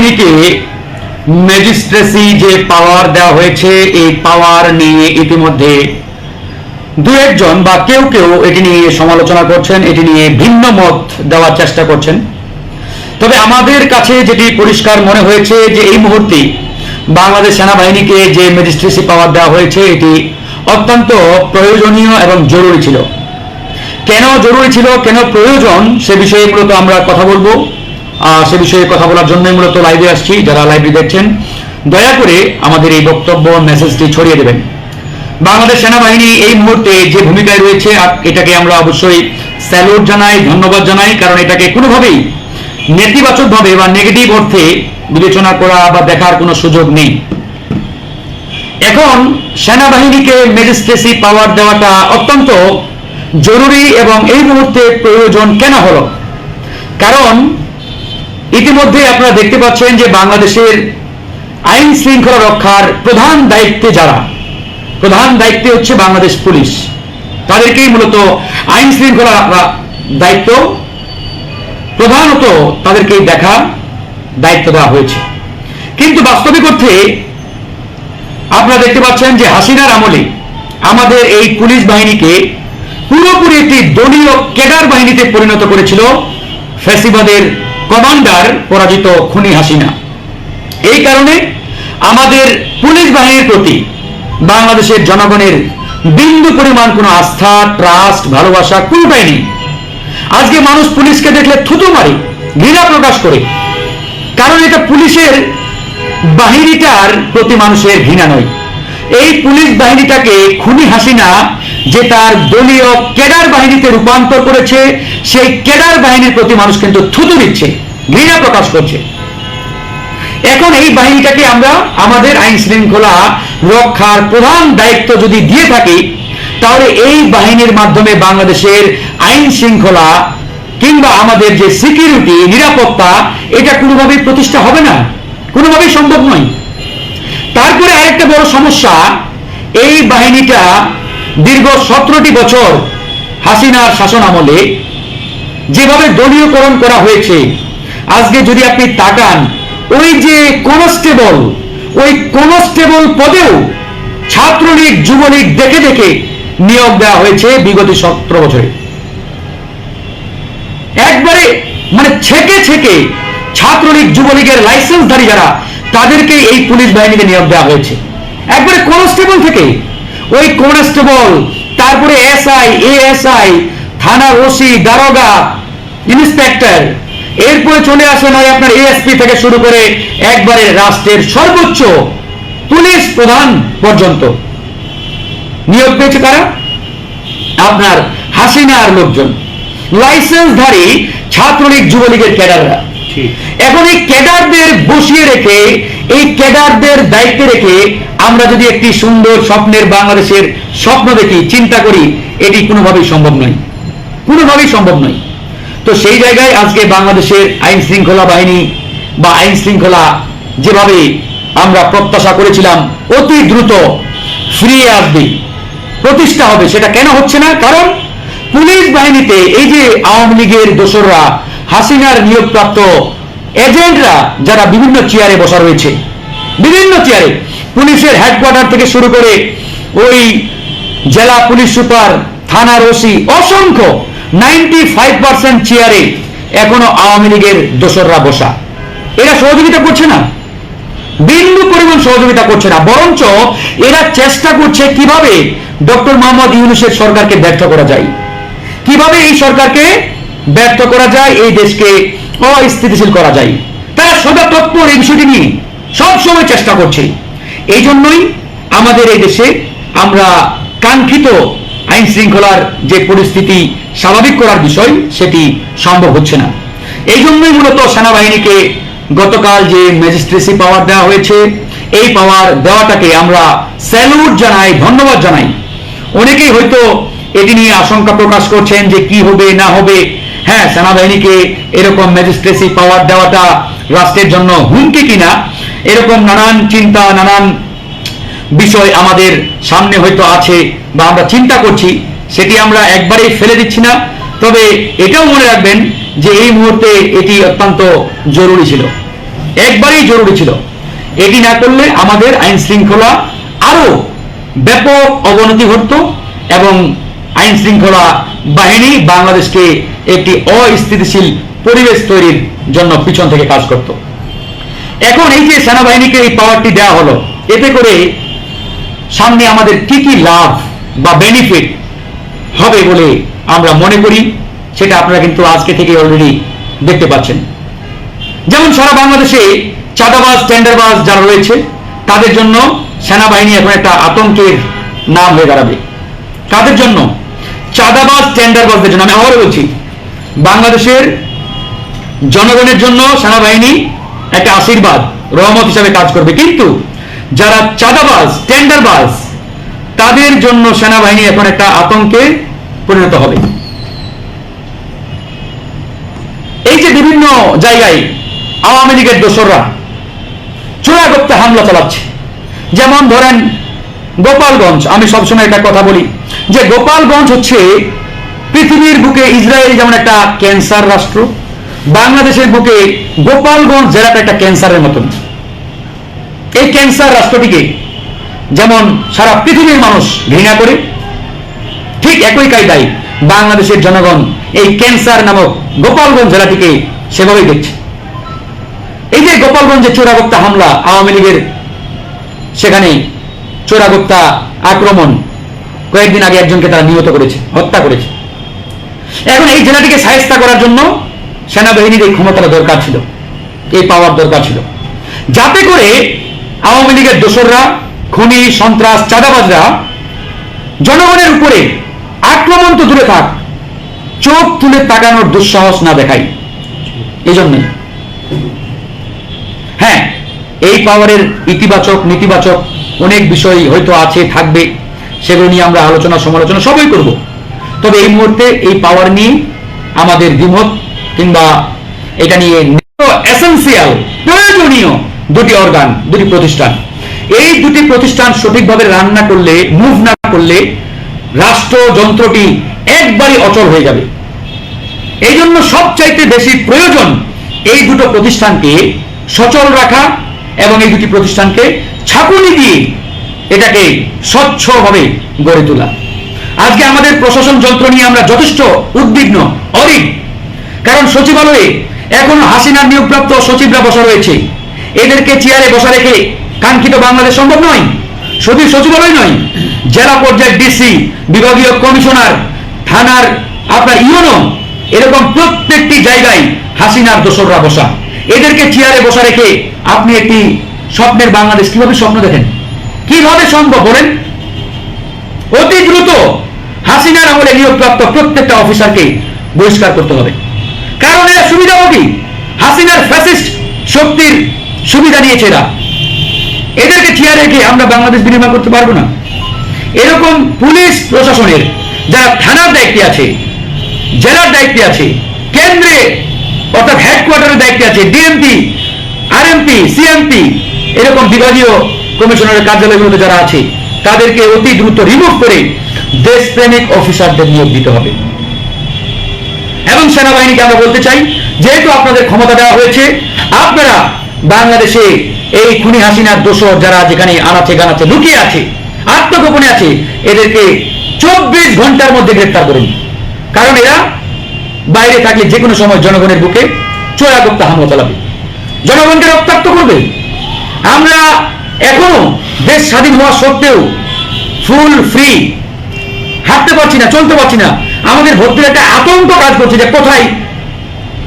সেনাবাহিনীকে ম্যাজিস্ট্রেসি যে পাওয়ার দেওয়া হয়েছে, এই পাওয়ার নিয়ে ইতিমধ্যে দু একজন বা কেউ কেউ এটি নিয়ে সমালোচনা করছেন, এটি নিয়ে ভিন্ন মত দেওয়ার চেষ্টা করছেন। তবে আমাদের কাছে যেটি পরিষ্কার মনে হয়েছে যে এই মুহূর্তে বাংলাদেশ সেনাবাহিনীকে যে ম্যাজিস্ট্রেসি পাওয়ার দেওয়া হয়েছে, এটি অত্যন্ত প্রয়োজনীয় এবং জরুরি ছিল। কেন জরুরি ছিল, কেন প্রয়োজন, সে বিষয়ে মূলত আমরা কথা বলব। সে বিষয়ে কথা বলার জন্যই মূলত লাইভে আসছি, যারা লাইভে দেখছেন। দয়া করে আমাদের এই বক্তব্য মেসেজটি ছড়িয়ে দেবেন। বাংলাদেশ সেনাবাহিনী এই মুহূর্তে যে ভূমিকায় রয়েছে এটাকে আমরা অবশ্যই স্যালুট জানাই, ধন্যবাদ জানাই, কারণ এটাকে কোনোভাবেই নেতিবাচকভাবে বা নেগেটিভ অর্থে বিবেচনা করা বা দেখার কোনো সুযোগ নেই। এখন সেনাবাহিনীকে ম্যাজিস্ট্রেসি পাওয়ার দেওয়াটা অত্যন্ত জরুরি এবং এই মুহূর্তে প্রয়োজন কেন হলো? কারণ ইতিমধ্যে আপনারা দেখতে পাচ্ছেন যে বাংলাদেশের আইন শৃঙ্খলা রক্ষার প্রধান দায়িত্বে যারা, প্রধান দায়িত্বে হচ্ছে বাংলাদেশ পুলিশ। তাদেরকেই মূলত আইন শৃঙ্খলা দায়িত্ব প্রধানত তাদেরকেই দেখা, দায়িত্ব দেওয়া হয়েছে। কিন্তু বাস্তবিক অর্থে আপনারা দেখতে পাচ্ছেন যে হাসিনার আমলে আমাদের এই পুলিশ বাহিনীকে পুরোপুরি একটি দলীয় ক্যাডার বাহিনীতে পরিণত করেছিল ফ্যাসিবাদের কমান্ডার পরাজিত খুনি হাসিনা। এই কারণে আমাদের পুলিশ বাহিনীর প্রতি বাংলাদেশের জনগণের বিন্দু পরিমাণ কোনো আস্থা ট্রাস্ট ভালোবাসা কোনোটাই নেই। আজকে মানুষ পুলিশকে দেখলে থুতু মারে, ঘৃণা প্রকাশ করে। কারণ এটা পুলিশের বাহিনীটার প্রতি মানুষের ঘৃণা নয়। এই পুলিশ বাহিনীটাকে খুনি হাসিনা, যে তার দলীয় ক্যাডার বাহিনীতে রূপান্তর করেছে সেই ক্যাডার বাহিনীর প্রতি মানুষ কিন্তু থুতু দিচ্ছে, ঘৃণা প্রকাশ করছে। এখন এই বাহিনীটাকে আমরা আমাদের আইন শৃঙ্খলা রক্ষার প্রধান দায়িত্ব যদি দিয়ে থাকি, তাহলে এই বাহিনীর মাধ্যমে বাংলাদেশের আইন শৃঙ্খলা কিংবা আমাদের যে সিকিউরিটি, নিরাপত্তা, এটা কোনোভাবেই প্রতিষ্ঠা হবে না। কোনোভাবেই সম্ভব নয়। তারপরে আরেকটা বড় সমস্যা, এই বাহিনীটা দীর্ঘ সতেরোটি বছর হাসিনার শাসন আমলে যেভাবে দলীয়করণ করা হয়েছে, আজকে যদি আপনি তাকান, ওই যে কনস্টেবল, ওই কনস্টেবল পদেও ছাত্রলীগ, যুবলীগ দেখে দেখে নিয়োগ দেওয়া হয়েছে বিগত সতেরো বছরে। একবারে মানে ছেকে ছেকে ছাত্রলীগ, যুবলীগের লাইসেন্সধারী যারা, তাদেরকে এই পুলিশ বাহিনীতে নিয়োগ দেওয়া হয়েছে। একবারে কনস্টেবল থেকে ওই কনস্টেবল, তারপরে এসআই, এএসআই, থানার ওসি, দারোগা ইন্সপেক্টর এরপরে চলে আসেন হয় আপনার এএসপি থেকে শুরু করে একবারে রাষ্ট্রের সর্বোচ্চ পুলিশ প্রধান পর্যন্ত। নিয়োগ পেয়েছে কারা? আপনার হাসিনার লোকজন। লাইসেন্সধারী ছাত্রলীগ যুবলীগের ক্যাডাররা। এখন এই ক্যাডারদের বসিয়ে রেখে এই ক্যাডারদের দায়িত্বে রেখে আমরা যদি একটি সুন্দর স্বপ্নের বাংলাদেশের স্বপ্ন দেখি চিন্তা করি এটি কোনোভাবেই সম্ভব নয়। কোনোভাবেই সম্ভব নয়। তো সেই জায়গায় আজকে বাংলাদেশের আইন শৃঙ্খলা বাহিনী বা আইন শৃঙ্খলা যেভাবে আমরা প্রত্যাশা করেছিলাম, অতি দ্রুত ফিরিয়ে আসবে, প্রতিষ্ঠা হবে, সেটা কেন হচ্ছে না? কারণ পুলিশ বাহিনীতে এই যে আওয়ামী লীগের দোসররা, হাসিনার নিয়োগপ্রাপ্ত এজেন্টরা যারা বিভিন্ন চেয়ারে বসা রয়েছে, বিভিন্ন চেয়ারে, পুলিশের হেডকোয়ার্টার থেকে শুরু করে ওই জেলা পুলিশ সুপার থানার ওসি, অসংখ্য নাইনটি ফাইভ পার্সেন্ট চেয়ারে এখনও আওয়ামী লীগের দোসররা বসা। এরা সহযোগিতা করছে না। বিন্দু পরিমাণ সহযোগিতা করছে না। বরঞ্চ এরা চেষ্টা করছে কীভাবে ডক্টর মোহাম্মদ ইউনুসের সরকারকে ব্যর্থ করা যায়। কীভাবে এই সরকারকে ব্যর্থ করা যায়, এই দেশকে অস্থিতিশীল করা যায়। তারা সদা তৎপর এই বিষয়টি নিয়ে সব সময় চেষ্টা করছে। এই জন্যই আমাদের এই দেশে আমরা কাঙ্ক্ষিত আইন শৃঙ্খলার যে পরিস্থিতি স্বাভাবিক করার বিষয়, সেটি সম্ভব হচ্ছে না। এই জন্যই মূলত সেনাবাহিনীকে গতকাল যে ম্যাজিস্ট্রেসি পাওয়ার দেওয়া হয়েছে, এই পাওয়ার দেওয়াটাকে আমরা স্যালুট জানাই, ধন্যবাদ জানাই। অনেকেই হয়তো এটি নিয়ে আশঙ্কা প্রকাশ করছেন যে কি হবে, না হবে। হ্যাঁ সেনাবাহিনীকে এরকম ম্যাজিস্ট্রেসি পাওয়ার দেওয়াটা রাষ্ট্রের জন্য হুমকি কিনা, এরকম নানান চিন্তা, নানান বিষয় আমাদের সামনে হয়তো আছে বা আমরা চিন্তা করছি, সেটি আমরা একবারেই ফেলে দিচ্ছি না। তবে এটাও মনে রাখবেন যে এই মুহূর্তে এটি অত্যন্ত জরুরি ছিল। একবারই জরুরি ছিল। এটি না করলে আমাদের আইন শৃঙ্খলা আরও ব্যাপক অবনতি ঘটত এবং আইন শৃঙ্খলা বাহিনী বাংলাদেশকে একটি অস্থিতিশীল পরিবেশ তৈরির জন্য পিছন থেকে কাজ করত। এখন এই যে সেনাবাহিনীকে এই পাওয়ারটি দেওয়া হলো, এতে করে সামনে আমাদের কি কি লাভ বা বেনিফিট হবে বলে আমরা মনে করি, সেটা আপনারা কিন্তু আজকে থেকে অলরেডি দেখতে পাচ্ছেন। যেমন সারা বাংলাদেশে চাঁদাবাজ টেন্ডারবাজ যারা রয়েছে, তাদের জন্য সেনাবাহিনী এখন একটা আতঙ্কের নাম হয়ে দাঁড়াবে। কাদের জন্য চাঁদাবাজ টেন্ডারবাজদের জন্য, আমি আবারও বলছি, বাংলাদেশের জনগণের জন্য সেনাবাহিনী একটা আশীর্বাদ, রহমত হিসাবে কাজ করবে। কিন্তু যারা চাঁদাবাজ টেন্ডারবাজ তাদের জন্য সেনাবাহিনী এখন একটা আতঙ্কে পরিণত হবে। এই যে বিভিন্ন জায়গায় আওয়ামী লীগের দোসররা চোরাগপ্তে হামলা চালাচ্ছে। যেমন ধরেন গোপালগঞ্জ, আমি সবসময় একটা কথা বলি যে গোপালগঞ্জ হচ্ছে পৃথিবীর বুকে ইসরায়েল যেমন একটা ক্যান্সার রাষ্ট্র, বাংলাদেশের বুকে গোপালগঞ্জ জেলাটা একটা ক্যান্সারের মতন। এই ক্যান্সার রাষ্ট্রটিকে যেমন সারা পৃথিবীর মানুষ ঘৃণা করে, ঠিক একই কায়দায় বাংলাদেশের জনগণ এই ক্যান্সার নামক গোপালগঞ্জ জেলাটিকে সেভাবেই দেখছে। এই যে গোপালগঞ্জে চোরাগোপ্তা হামলা, আওয়ামী লীগের সেখানে চোরাগোপ্তা আক্রমণ কয়েকদিন আগে একজনকে তারা নিহত করেছে, হত্যা করেছে। এখন এই জেলাটিকে সাহেস্তা করার জন্য সেনাবাহিনীর এই ক্ষমতাটা দরকার ছিল, এই পাওয়ার দরকার ছিল। যাতে করে আওয়ামী লীগের দোসররা, খুনি, সন্ত্রাস, চাঁদাবাজরা, জনগণের উপরে আক্রমণ তো দূরে থাক, চোখ তুলে তাকানোর দুঃসাহস না দেখাই। এই জন্যই হ্যাঁ এই পাওয়ারের ইতিবাচক, নেতিবাচক অনেক বিষয় হয়তো আছে, থাকবে, সেগুলো নিয়ে আমরা আলোচনা, সমালোচনা সবই করব। তবে এই মুহূর্তে এই পাওয়ার নিয়ে আমাদের দ্বিমত কিংবা এটা নিয়ে এসেন্সিয়াল দুটি অর্গান দুটি প্রতিষ্ঠান। এই দুটি প্রতিষ্ঠান সঠিকভাবে রান্না করলে মুভ না করলে রাষ্ট্র যন্ত্রটি একবারই অচল হয়ে যাবে। এই জন্য সবচাইতে বেশি প্রয়োজন এই দুটো প্রতিষ্ঠানকে সচল রাখা এবং এই দুটি প্রতিষ্ঠানকে ছাপুনি দিয়ে এটাকে স্বচ্ছভাবে গড়ে তোলা। আজকে আমাদের প্রশাসন যন্ত্র নিয়ে আমরা যথেষ্ট উদ্বিগ্ন অরিক কারণ সচিবালয়ে এখনও হাসিনার নিয়োগপ্রাপ্ত সচিবরা বসা রয়েছে। এদেরকে চেয়ারে বসা রেখে কাঙ্ক্ষিত বাংলাদেশ সম্ভব নয়? শুধু সচিবালয় নয়? জেলা পর্যায়ে ডিসি বিভাগীয় কমিশনার, থানার আপনার ইউনো, এরকম প্রত্যেকটি জায়গায় হাসিনার দোসররা বসা। এদেরকে চেয়ারে বসা রেখে আপনি একটি স্বপ্নের বাংলাদেশ কীভাবে স্বপ্ন দেখেন? কীভাবে সম্ভব বলেন? অতি দ্রুত হাসিনার আমলে নিয়োগপ্রাপ্ত প্রত্যেকটা অফিসারকে বহিষ্কার করতে হবে। কারণ এরা সুবিধাভোগী। হাসিনার ফ্যাসিস্ট শক্তির সুবিধা নিয়েছে এরা। এদেরকে চেয়ারে রেখে আমরা বাংলাদেশ বিনিময় করতে পারব না। এরকম পুলিশ প্রশাসনের যারা থানার দায়িত্বে আছে, জেলার দায়িত্বে আছে, কেন্দ্রে অর্থাৎ হেডকোয়ার্টারের দায়িত্বে আছে ডিএমপি আরএমপি সিএমপি এরকম বিভাগীয় কমিশনারের কার্যালয়গুলোতে যারা আছে, তাদেরকে অতি দ্রুত রিমুভ করে দেশপ্রেমিক অফিসারদের নিয়োগ দিতে হবে। এবং সেনাবাহিনীকে আমরা বলতে চাই, যেহেতু আপনাদের ক্ষমতা দেওয়া হয়েছে, আপনারা বাংলাদেশে এই খুনি হাসিনার দোষর যারা যেখানে আনাচে গানাচে লুকিয়ে আছে, আত্মগোপনে আছে, এদেরকে চব্বিশ ঘণ্টার মধ্যে গ্রেপ্তার করুন। কারণ এরা বাইরে থাকলে যে কোনো সময় জনগণের বুকে চোরাগোপ্তা হামলা চালাবে। জনগণকে রক্তাক্ত করবে। আমরা এখনও দেশ স্বাধীন হওয়া সত্ত্বেও ফুল ফ্রি হাঁটতে পারছি না, চলতে পারছি না। আমাদের ভর্তির একটা আতঙ্ক কাজ করছে যে কোথায়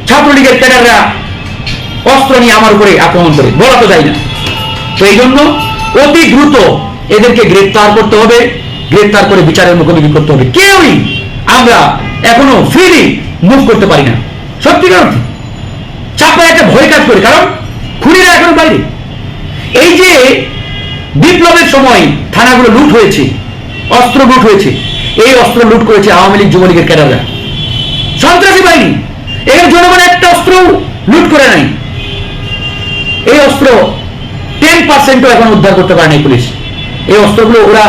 ছাত্রলীগের ক্যাডাররা অস্ত্র নিয়ে আমার উপরে আক্রমণ করে। বলা তো যায় না। এই জন্য অতি দ্রুত এদেরকে গ্রেপ্তার করতে হবে। গ্রেপ্তার করে বিচারের মুখোমুখি করতে হবে। কেউই আমরা এখনও ফ্রিলি মুভ করতে পারি না। সত্যিকার অর্থে চাপা একটা ভয় কাজ করে। কারণ খুনিরা এখনও বাইরে। এই যে বিপ্লবের সময় থানাগুলো লুট হয়েছে, অস্ত্র লুট হয়েছে, এই অস্ত্র লুট করেছে আওয়ামী লীগ যুবলীগের ক্যাডাররা। সন্ত্রাসী বাহিনী। এর জনগণ একটা অস্ত্র লুট করে নাই। এই অস্ত্র টেন পার্সেন্টও এখন উদ্ধার করতে পারেনি পুলিশ। এই অস্ত্রগুলো ওরা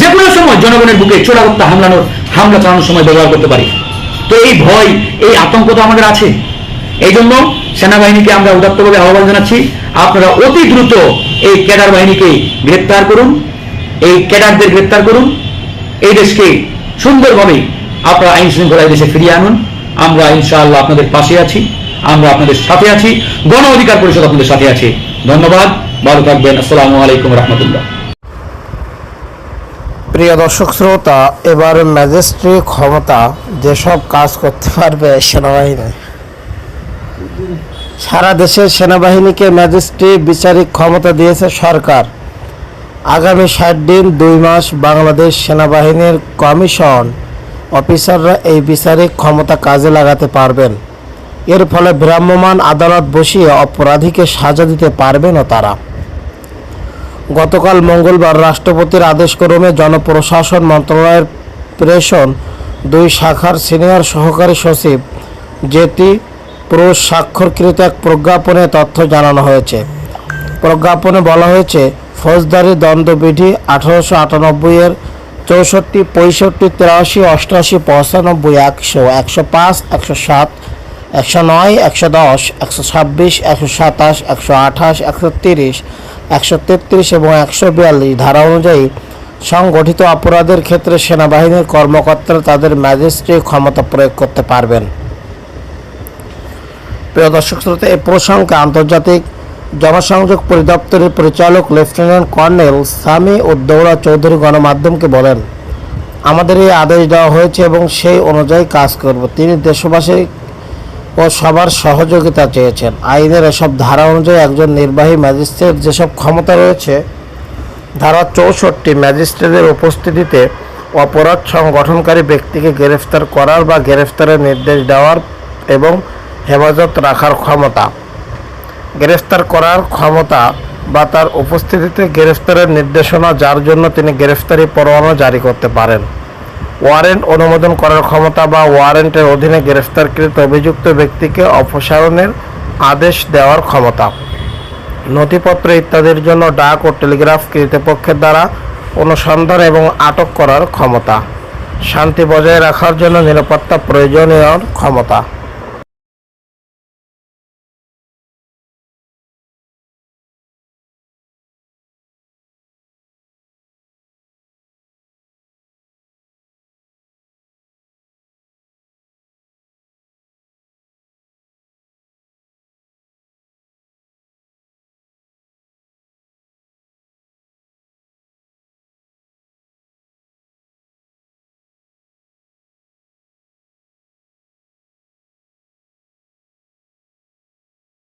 যে কোনো সময় জনগণের বুকে চোরাগত্তা হামলানোর, হামলা চালানোর সময় ব্যবহার করতে পারে। তো এই ভয়, এই আতঙ্ক তো আমাদের আছে। এই জন্য সেনাবাহিনীকে আমরা উদাত্তভাবে আহ্বান জানাচ্ছি, আপনারা অতি দ্রুত এই ক্যাডার বাহিনীকে গ্রেপ্তার করুন, এই ক্যাডারদের গ্রেপ্তার করুন, এই দেশকে সুন্দরভাবে আপনারা আইন শৃঙ্খলা এই দেশে ফিরিয়ে আনুন। আমরা ইনশাআল্লাহ আপনাদের পাশে আছি। আমরা আপনাদের সাথে আছি। গণ অধিকার পরিষদ আপনাদের সাথে আছে। ধন্যবাদ। ভালো থাকবেন। আসসালামু আলাইকুম রহমতুল্লাহ। প্রিয় দর্শক শ্রোতা, এবার ম্যাজিস্ট্রেট ক্ষমতা যেসব কাজ করতে পারবে সেনাবাহিনী। সারা দেশের সেনাবাহিনীকে ম্যাজিস্ট্রেট বিচারিক ক্ষমতা দিয়েছে সরকার। আগামী ষাট দিন, দুই মাস বাংলাদেশ সেনাবাহিনীর কমিশন অফিসাররা এই বিচারিক ক্ষমতা কাজে লাগাতে পারবেন। এর ফলে ভ্রাম্যমাণ আদালত বসিয়ে অপরাধীকে সাজা দিতে পারবে না তারা। গতকাল মঙ্গলবার রাষ্ট্রপতির আদেশক্রমে জনপ্রশাসন মন্ত্রণালয়ের প্রেষণ দুই শাখার সিনিয়র সহকারী সচিব জেটি পুরুষ স্বাক্ষরকৃত এক প্রজ্ঞাপনে তথ্য জানানো হয়েছে। প্রজ্ঞাপনে বলা হয়েছে, ফৌজদারি দণ্ডবিধি আঠারোশো আটানব্বই এর চৌষট্টি, পঁয়ষট্টি, তিরাশি অষ্টআশি পঁচানব্বই, একশো একশো পাঁচ, একশো সাত একশো নয়, একশো দশ, একশো ছাব্বিশ, একশো সাতাশ, একশো আঠাশ, একশো তিরিশ, একশো তেত্রিশ এবং একশো বিয়াল্লিশ ধারা অনুযায়ী সংগঠিত অপরাধের ক্ষেত্রে সেনাবাহিনীর কর্মকর্তারা তাদের ম্যাজিস্ট্রেট ক্ষমতা প্রয়োগ করতে পারবেন। প্রিয় দর্শক শ্রোতা এই প্রসঙ্গে আন্তর্জাতিক জনসংযোগ পরিদপ্তরের পরিচালক লেফটেন্যান্ট কর্নেল সামি উদ্দৌলা চৌধুরী গণমাধ্যমকে বলেন, আমাদের এই আদেশ দেওয়া হয়েছে এবং সেই অনুযায়ী কাজ করব। তিনি দেশবাসী ও সবার সহযোগিতা চেয়েছেন। আইনের এসব ধারা অনুযায়ী একজন নির্বাহী ম্যাজিস্ট্রেট যেসব ক্ষমতা রয়েছে, ধারা চৌষট্টি ম্যাজিস্ট্রেটের উপস্থিতিতে অপরাধ সংগঠনকারী ব্যক্তিকে গ্রেফতার করার বা গ্রেফতারের নির্দেশ দেওয়ার এবং হেফাজত রাখার ক্ষমতা। গ্রেফতার করার ক্ষমতা বা তার উপস্থিতিতে গ্রেফতারের নির্দেশনা যার জন্য তিনি গ্রেফতারি পরোয়ানা জারি করতে পারেন। ওয়ারেন্ট অনুমোদন করার ক্ষমতা বা ওয়ারেন্টের অধীনে গ্রেফতারকৃত অভিযুক্ত ব্যক্তিকে অপসারণের আদেশ দেওয়ার ক্ষমতা। নথিপত্র ইত্যাদির জন্য ডাক ও টেলিগ্রাফ কৃতপক্ষের দ্বারা অনুসন্ধান এবং আটক করার ক্ষমতা। শান্তি বজায় রাখার জন্য নিরাপত্তা প্রয়োজনীয় ক্ষমতা।